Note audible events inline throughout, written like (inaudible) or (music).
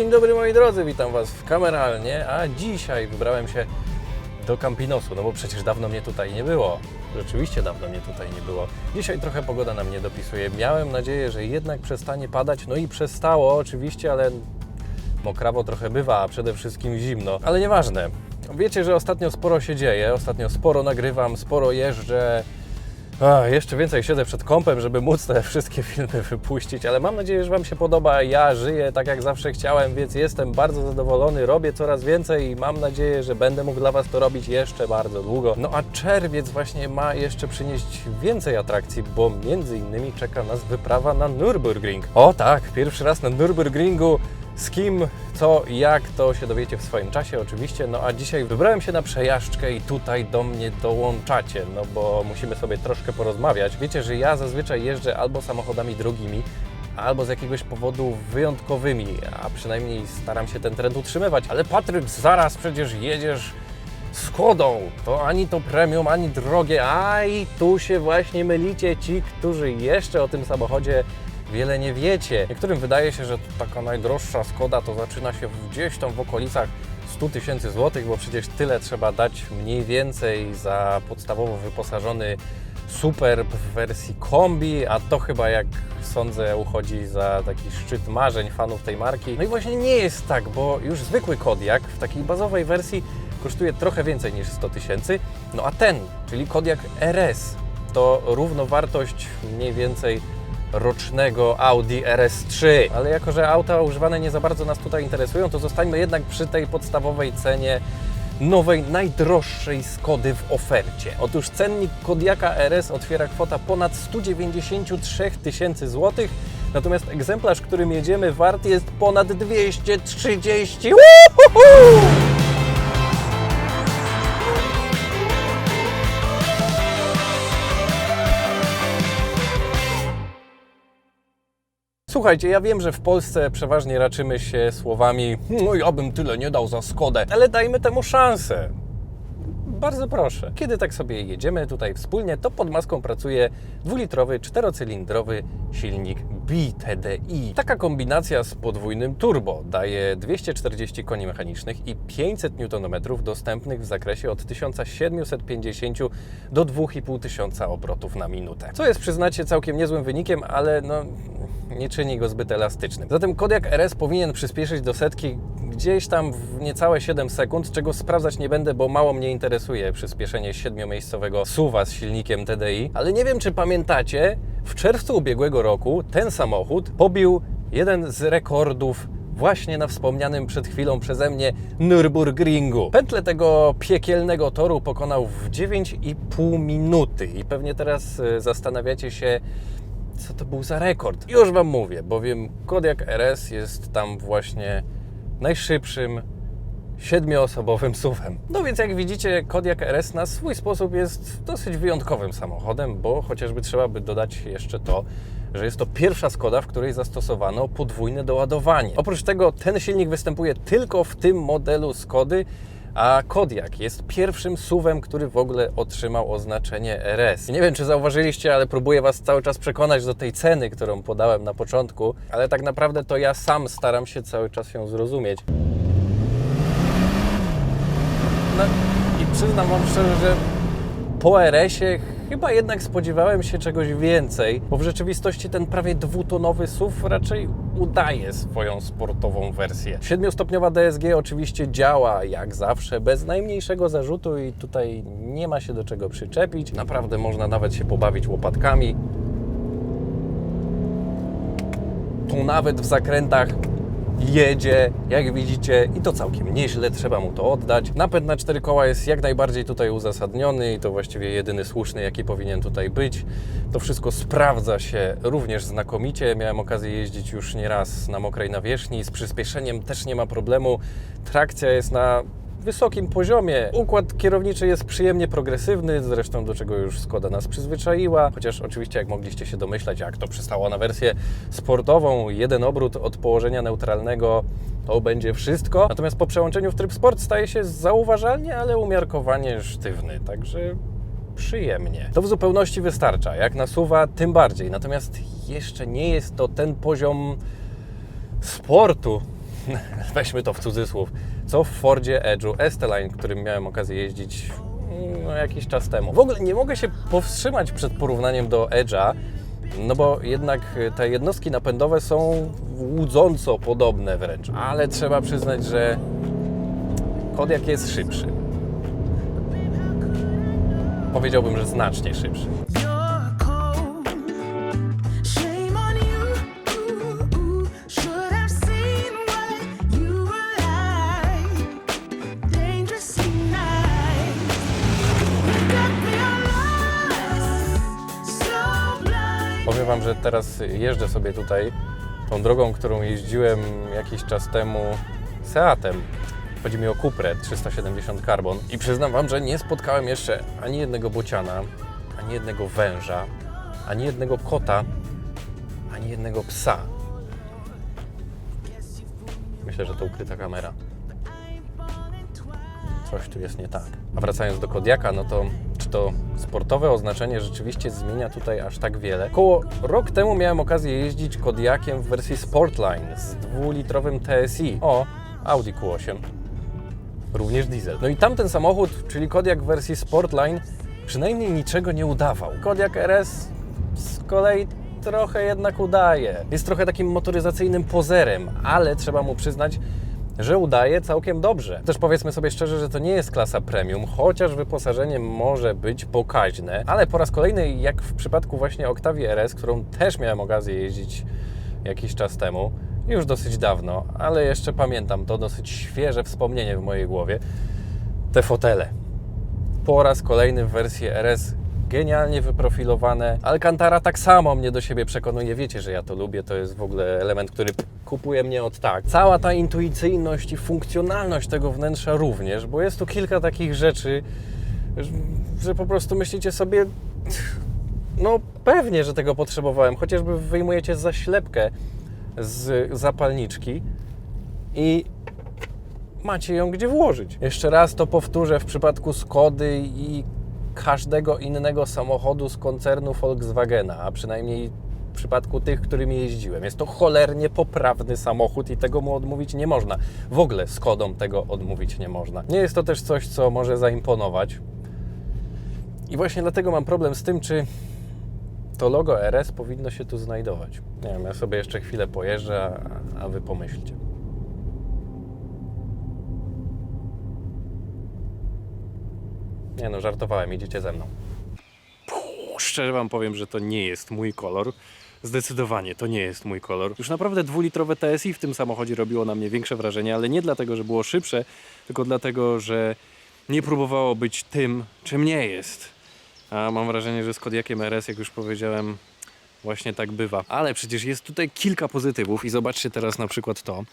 Dzień dobry moi drodzy, witam Was w kameralnie, a dzisiaj wybrałem się do Campinosu, no bo przecież dawno mnie tutaj nie było. Rzeczywiście dawno mnie tutaj nie było. Dzisiaj trochę pogoda nam nie dopisuje. Miałem nadzieję, że jednak przestanie padać, no i przestało oczywiście, ale mokrawo trochę bywa, a przede wszystkim zimno. Ale nieważne. Wiecie, że ostatnio sporo się dzieje, ostatnio sporo nagrywam, sporo jeżdżę. A, jeszcze więcej siedzę przed kąpem, żeby móc te wszystkie filmy wypuścić, ale mam nadzieję, że Wam się podoba. Ja żyję tak jak zawsze chciałem, więc jestem bardzo zadowolony, robię coraz więcej i mam nadzieję, że będę mógł dla Was to robić jeszcze bardzo długo. No a czerwiec właśnie ma jeszcze przynieść więcej atrakcji, bo między innymi czeka nas wyprawa na Nürburgring. O tak, pierwszy raz na Nürburgringu. Z kim, co jak, to się dowiecie w swoim czasie oczywiście. No a dzisiaj wybrałem się na przejażdżkę i tutaj do mnie dołączacie, no bo musimy sobie troszkę porozmawiać. Wiecie, że ja zazwyczaj jeżdżę albo samochodami drogimi, albo z jakiegoś powodu wyjątkowymi, a przynajmniej staram się ten trend utrzymywać. Ale Patryk, zaraz przecież jedziesz Skodą. To ani to premium, ani drogie. A i tu się właśnie mylicie ci, którzy jeszcze o tym samochodzie wiele nie wiecie. Niektórym wydaje się, że taka najdroższa Skoda to zaczyna się gdzieś tam w okolicach 100 tysięcy złotych, bo przecież tyle trzeba dać mniej więcej za podstawowo wyposażony Superb w wersji kombi, a to chyba jak sądzę uchodzi za taki szczyt marzeń fanów tej marki. No i właśnie nie jest tak, bo już zwykły Kodiak w takiej bazowej wersji kosztuje trochę więcej niż 100 tysięcy, no a ten, czyli Kodiak RS, to równowartość mniej więcej rocznego Audi RS3. Ale jako, że auta używane nie za bardzo nas tutaj interesują, to zostańmy jednak przy tej podstawowej cenie nowej, najdroższej Skody w ofercie. Otóż cennik Kodiaka RS otwiera kwota ponad 193 tysięcy złotych, natomiast egzemplarz, którym jedziemy, wart jest ponad 230. Uhuhu! Słuchajcie, ja wiem, że w Polsce przeważnie raczymy się słowami no ja bym tyle nie dał za Skodę, ale dajmy temu szansę. Bardzo proszę. Kiedy tak sobie jedziemy tutaj wspólnie, to pod maską pracuje dwulitrowy, czterocylindrowy silnik BTDI. Taka kombinacja z podwójnym turbo daje 240 koni mechanicznych i 500 Nm dostępnych w zakresie od 1750 do 2500 obrotów na minutę. Co jest, przyznacie, całkiem niezłym wynikiem, ale no nie czyni go zbyt elastycznym. Zatem Kodiaq RS powinien przyspieszyć do setki gdzieś tam w niecałe 7 sekund, czego sprawdzać nie będę, bo mało mnie interesuje przyspieszenie siedmiomiejscowego suwa z silnikiem TDI. Ale nie wiem, czy pamiętacie, w czerwcu ubiegłego roku ten samochód pobił jeden z rekordów właśnie na wspomnianym przed chwilą przeze mnie Nürburgringu. Pętlę tego piekielnego toru pokonał w 9,5 minuty i pewnie teraz e, zastanawiacie się, co to był za rekord. Już Wam mówię, bowiem Kodiaq RS jest tam właśnie najszybszym siedmioosobowym SUV-em. No więc jak widzicie, Kodiaq RS na swój sposób jest dosyć wyjątkowym samochodem, bo chociażby trzeba by dodać jeszcze to, że jest to pierwsza Skoda, w której zastosowano podwójne doładowanie. Oprócz tego ten silnik występuje tylko w tym modelu Skody, a Kodiaq jest pierwszym SUV-em, który w ogóle otrzymał oznaczenie RS. Nie wiem, czy zauważyliście, ale próbuję Was cały czas przekonać do tej ceny, którą podałem na początku, ale tak naprawdę to ja sam staram się cały czas ją zrozumieć. No i przyznam Wam szczerze, że po RS-ie chyba jednak spodziewałem się czegoś więcej, bo w rzeczywistości ten prawie dwutonowy SUV raczej udaje swoją sportową wersję. Siedmiostopniowa DSG oczywiście działa jak zawsze, bez najmniejszego zarzutu i tutaj nie ma się do czego przyczepić. Naprawdę można nawet się pobawić łopatkami. Tu nawet w zakrętach jedzie, jak widzicie, i to całkiem nieźle, trzeba mu to oddać. Napęd na cztery koła jest jak najbardziej tutaj uzasadniony i to właściwie jedyny słuszny, jaki powinien tutaj być. To wszystko sprawdza się również znakomicie. Miałem okazję jeździć już nieraz na mokrej nawierzchni, z przyspieszeniem też nie ma problemu. Trakcja jest na wysokim poziomie. Układ kierowniczy jest przyjemnie progresywny, zresztą do czego już Skoda nas przyzwyczaiła, chociaż oczywiście jak mogliście się domyślać, jak to przystało na wersję sportową, jeden obrót od położenia neutralnego to będzie wszystko. Natomiast po przełączeniu w tryb sport staje się zauważalnie, ale umiarkowanie sztywny, także przyjemnie. To w zupełności wystarcza. Jak nasuwa, tym bardziej. Natomiast jeszcze nie jest to ten poziom sportu, (laughs) weźmy to w cudzysłów, co w Fordzie Edge'u S-Line, którym miałem okazję jeździć no, jakiś czas temu. W ogóle nie mogę się powstrzymać przed porównaniem do Edge'a, no bo jednak te jednostki napędowe są łudząco podobne wręcz, ale trzeba przyznać, że Kodiak jest szybszy. Powiedziałbym, że znacznie szybszy. Że teraz jeżdżę sobie tutaj tą drogą, którą jeździłem jakiś czas temu Seatem. Chodzi mi o Cuprę 370 Carbon i przyznam Wam, że nie spotkałem jeszcze ani jednego bociana, ani jednego węża, ani jednego kota, ani jednego psa. Myślę, że to ukryta kamera. Coś tu jest nie tak. A wracając do Kodiaka, no to czy to sportowe oznaczenie rzeczywiście zmienia tutaj aż tak wiele? Koło rok temu miałem okazję jeździć Kodiakiem w wersji Sportline z dwulitrowym TSI. O, Audi Q8. Również diesel. No i tamten samochód, czyli Kodiak w wersji Sportline, przynajmniej niczego nie udawał. Kodiak RS z kolei trochę jednak udaje. Jest trochę takim motoryzacyjnym pozerem, ale trzeba mu przyznać, że udaje całkiem dobrze. Też powiedzmy sobie szczerze, że to nie jest klasa premium, chociaż wyposażenie może być pokaźne, ale po raz kolejny, jak w przypadku właśnie Octavii RS, którą też miałem okazję jeździć jakiś czas temu, już dosyć dawno, ale jeszcze pamiętam to dosyć świeże wspomnienie w mojej głowie, te fotele po raz kolejny w wersji RS genialnie wyprofilowane. Alcantara tak samo mnie do siebie przekonuje. Wiecie, że ja to lubię. To jest w ogóle element, który kupuje mnie od tak. Cała ta intuicyjność i funkcjonalność tego wnętrza również, bo jest tu kilka takich rzeczy, że- po prostu myślicie sobie, no pewnie, że tego potrzebowałem. Chociażby wyjmujecie zaślepkę z zapalniczki i macie ją gdzie włożyć. Jeszcze raz to powtórzę w przypadku Skody i każdego innego samochodu z koncernu Volkswagena, a przynajmniej w przypadku tych, którymi jeździłem. Jest to cholernie poprawny samochód i tego mu odmówić nie można. W ogóle Skodą tego odmówić nie można. Nie jest to też coś, co może zaimponować. I właśnie dlatego mam problem z tym, czy to logo RS powinno się tu znajdować. Nie wiem, ja sobie jeszcze chwilę pojeżdżę, a, wy pomyślcie. Nie no, żartowałem, idziecie ze mną. Puh, szczerze Wam powiem, że to nie jest mój kolor. Zdecydowanie to nie jest mój kolor. Już naprawdę dwulitrowe TSI w tym samochodzie robiło na mnie większe wrażenie, ale nie dlatego, że było szybsze, tylko dlatego, że nie próbowało być tym, czym nie jest. A mam wrażenie, że z Kodiakiem RS, jak już powiedziałem, właśnie tak bywa. Ale przecież jest tutaj kilka pozytywów i zobaczcie teraz na przykład to.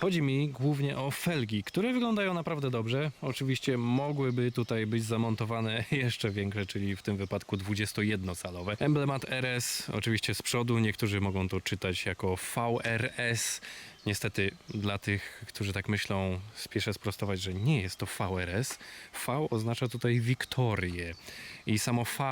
Chodzi mi głównie o felgi, które wyglądają naprawdę dobrze. Oczywiście mogłyby tutaj być zamontowane (laughs) jeszcze większe, czyli w tym wypadku 21-calowe. Emblemat RS oczywiście z przodu, niektórzy mogą to czytać jako VRS. Niestety dla tych, którzy tak myślą, spieszę sprostować, że nie jest to VRS. V oznacza tutaj Wiktorię i samo V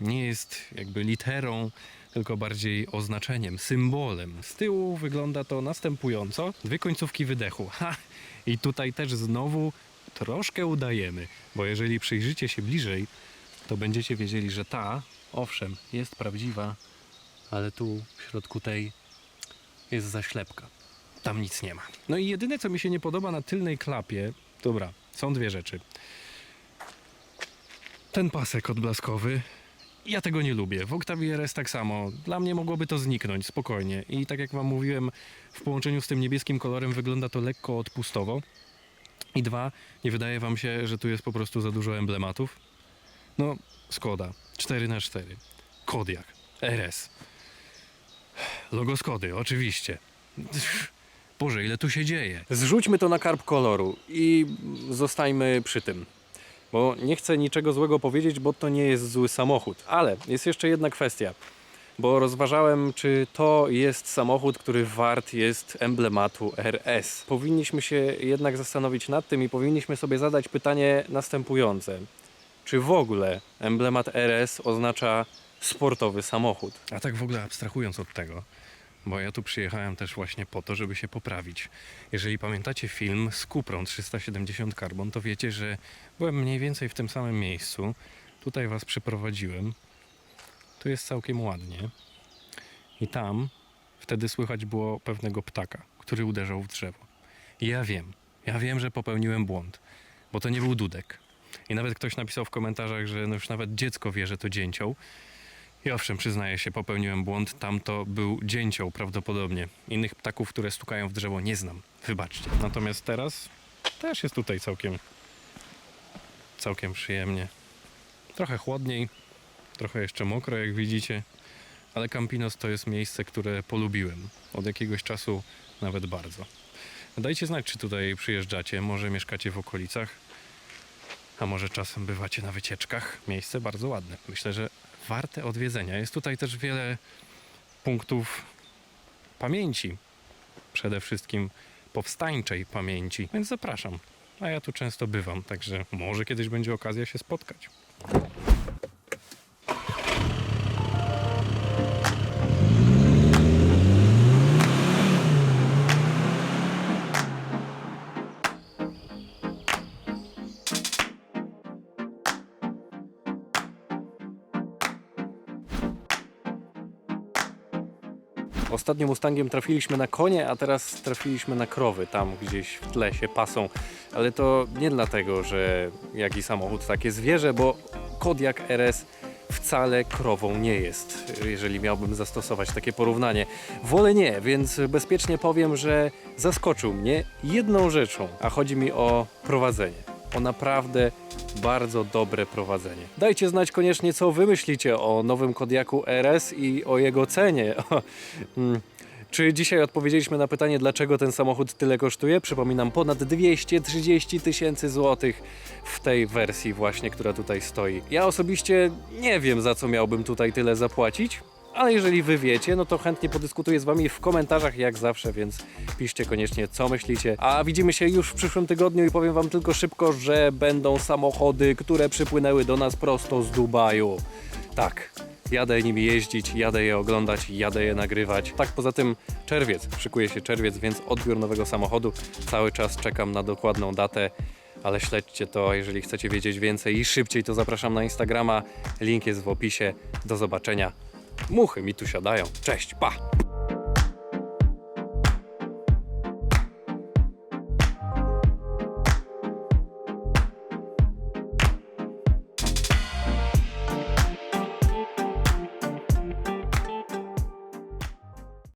nie jest jakby literą, tylko bardziej oznaczeniem, symbolem. Z tyłu wygląda to następująco. Dwie końcówki wydechu. (laughs) Ha! I tutaj też znowu troszkę udajemy, bo jeżeli przyjrzycie się bliżej, to będziecie wiedzieli, że ta, owszem, jest prawdziwa, ale tu w środku tej jest zaślepka. Tam nic nie ma. No i jedyne, co mi się nie podoba na tylnej klapie, dobra, są dwie rzeczy. Ten pasek odblaskowy, ja tego nie lubię. W Octavii RS tak samo. Dla mnie mogłoby to zniknąć spokojnie. I tak jak Wam mówiłem, w połączeniu z tym niebieskim kolorem wygląda to lekko odpustowo. I dwa, nie wydaje Wam się, że tu jest po prostu za dużo emblematów? No, Skoda 4 na 4 Kodiak, RS. Logo Skody, oczywiście. Boże, ile tu się dzieje. Zrzućmy to na karb koloru i zostańmy przy tym. Bo nie chcę niczego złego powiedzieć, bo to nie jest zły samochód. Ale jest jeszcze jedna kwestia. Bo rozważałem, czy to jest samochód, który wart jest emblematu RS. Powinniśmy się jednak zastanowić nad tym i powinniśmy sobie zadać pytanie następujące. Czy w ogóle emblemat RS oznacza sportowy samochód? A tak w ogóle abstrahując od tego, bo ja tu przyjechałem też właśnie po to, żeby się poprawić. Jeżeli pamiętacie film z Kuprą 370 Carbon, to wiecie, że byłem mniej więcej w tym samym miejscu. Tutaj was przyprowadziłem. Tu jest całkiem ładnie. I tam wtedy słychać było pewnego ptaka, który uderzał w drzewo. I ja wiem, ja wiem, że popełniłem błąd, bo to nie był dudek. I nawet ktoś napisał w komentarzach, że no już nawet dziecko wie, że to dzięcioł. I owszem, przyznaję się, popełniłem błąd. Tam to był dzięcioł prawdopodobnie. Innych ptaków, które stukają w drzewo, nie znam. Wybaczcie. Natomiast teraz też jest tutaj całkiem, całkiem przyjemnie. Trochę chłodniej, trochę jeszcze mokro, jak widzicie. Ale Campinos to jest miejsce, które polubiłem. Od jakiegoś czasu nawet bardzo. Dajcie znać, czy tutaj przyjeżdżacie, może mieszkacie w okolicach, a może czasem bywacie na wycieczkach. Miejsce bardzo ładne. Myślę, że warte odwiedzenia. Jest tutaj też wiele punktów pamięci. Przede wszystkim powstańczej pamięci, więc zapraszam. A ja tu często bywam, także może kiedyś będzie okazja się spotkać. Ostatnim Mustangiem trafiliśmy na konie, a teraz trafiliśmy na krowy, tam gdzieś w tle się pasą. Ale to nie dlatego, że jaki samochód, takie zwierzę, bo Kodiak RS wcale krową nie jest, jeżeli miałbym zastosować takie porównanie. Wolę nie, więc bezpiecznie powiem, że zaskoczył mnie jedną rzeczą, a chodzi mi o prowadzenie. O naprawdę bardzo dobre prowadzenie. Dajcie znać koniecznie, co wy myślicie o nowym Kodiaku RS i o jego cenie. (laughs) Mm. Czy dzisiaj odpowiedzieliśmy na pytanie, dlaczego ten samochód tyle kosztuje? Przypominam, ponad 230 tysięcy złotych w tej wersji właśnie, która tutaj stoi. Ja osobiście nie wiem, za co miałbym tutaj tyle zapłacić, ale jeżeli wy wiecie, no to chętnie podyskutuję z wami w komentarzach jak zawsze, więc piszcie koniecznie, co myślicie. A widzimy się już w przyszłym tygodniu i powiem wam tylko szybko, że będą samochody, które przypłynęły do nas prosto z Dubaju. Tak, jadę nimi jeździć, jadę je oglądać, jadę je nagrywać. Tak, poza tym czerwiec, szykuje się czerwiec, więc odbiór nowego samochodu. Cały czas czekam na dokładną datę, ale śledźcie to, jeżeli chcecie wiedzieć więcej i szybciej, to zapraszam na Instagrama. Link jest w opisie. Do zobaczenia. Muchy mi tu siadają. Cześć, pa!